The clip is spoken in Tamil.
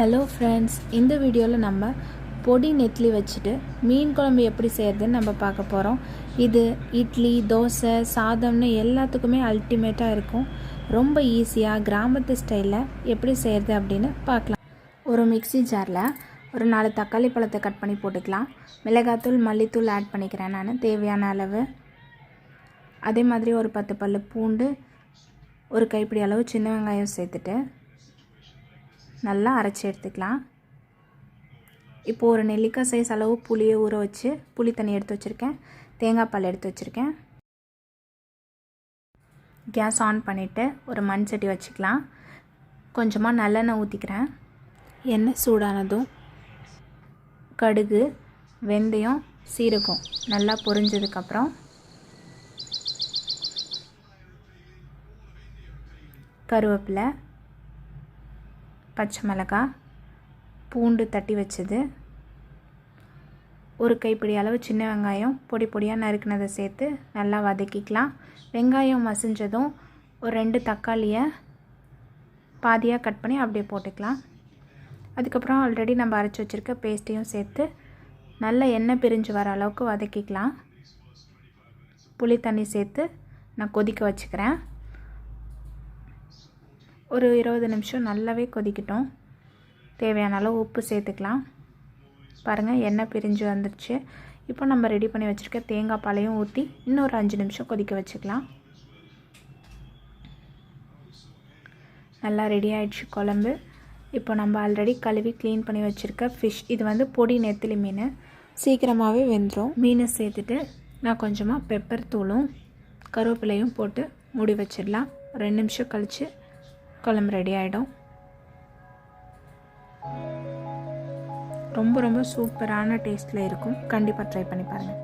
ஹலோ ஃப்ரெண்ட்ஸ் இந்த வீடியோவில் நம்ம பொடி நெத்லி வச்சுட்டு மீன் குழம்பு எப்படி செய்கிறதுன்னு நம்ம பார்க்க போகிறோம் இது இட்லி தோசை சாதம்னு எல்லாத்துக்குமே அல்டிமேட்டாக இருக்கும். ரொம்ப ஈஸியாக கிராமத்து ஸ்டைலில் எப்படி செய்கிறது அப்படின்னு பார்க்கலாம். ஒரு மிக்ஸி ஜாரில் ஒரு நாலு தக்காளி பழத்தை கட் பண்ணி போட்டுக்கலாம். மிளகாத்தூள் மல்லித்தூள் ஆட் பண்ணிக்கிறேன் நான். தேவையான அளவு. அதே மாதிரி ஒரு பத்து பல்லு பூண்டு ஒரு கைப்பிடி அளவு சின்ன வெங்காயம் சேர்த்துட்டு நல்லா அரைச்சி எடுத்துக்கலாம். இப்போது ஒரு நெல்லிக்காய் சைஸ் அளவு புளியை ஊற வச்சு புளி தண்ணி எடுத்து வச்சுருக்கேன். தேங்காய் பால் எடுத்து வச்சுருக்கேன். கேஸ் ஆன் பண்ணிவிட்டு ஒரு மண் சட்டி வச்சுக்கலாம். கொஞ்சமாக நல்லெண்ணெய் ஊற்றிக்கிறேன் எண்ணெய் சூடானதும் கடுகு வெந்தயம் சீரகம் நல்லா பொரிஞ்சதுக்கப்புறம் கருவேப்பிலை பச்சை மிளகாய் பூண்டு தட்டி வச்சது. ஒரு கைப்பிடி அளவு சின்ன வெங்காயம் பொடி பொடியாக நறுக்கினதை சேர்த்து நல்லா வதக்கிக்கலாம். வெங்காயம் மசிஞ்சதும் ஒரு ரெண்டு தக்காளியை பாதியாக கட் பண்ணி அப்படியே போட்டுக்கலாம். அதுக்கப்புறம் ஆல்ரெடி நம்ம அரைச்சி வச்சுருக்க பேஸ்ட்டையும் சேர்த்து நல்ல எண்ணெய் பிரிஞ்சு வர அளவுக்கு வதக்கிக்கலாம். புளி தண்ணி சேர்த்து நான் கொதிக்க வச்சுக்கிறேன். ஒரு இருபது நிமிஷம் நல்லாவே கொதிக்கட்டும். தேவையான அளவு உப்பு சேர்த்துக்கலாம். பாருங்கள் எண்ணெய் பிரிஞ்சு வந்துடுச்சு இப்போ நம்ம ரெடி பண்ணி வச்சுருக்க தேங்காய் பாலையும் ஊற்றி இன்னொரு அஞ்சு நிமிஷம் கொதிக்க வச்சுக்கலாம். நல்லா ரெடி ஆகிடுச்சு குழம்பு. இப்போ நம்ம ஆல்ரெடி கழுவி க்ளீன் பண்ணி வச்சுருக்க ஃபிஷ் இது வந்து பொடி நெத்திலி மீன். சீக்கிரமாகவே வெந்துடும் மீனை சேர்த்துட்டு நான் கொஞ்சமாக பெப்பர் தூளும் கருவேப்பிலையும் போட்டு மூடி வச்சிடலாம். ரெண்டு நிமிஷம் கழித்து குழம்பு ரெடி ஆகிடும் ரொம்ப ரொம்ப சூப்பரான டேஸ்ட்டில் இருக்கும். கண்டிப்பாக ட்ரை பண்ணி பாருங்கள்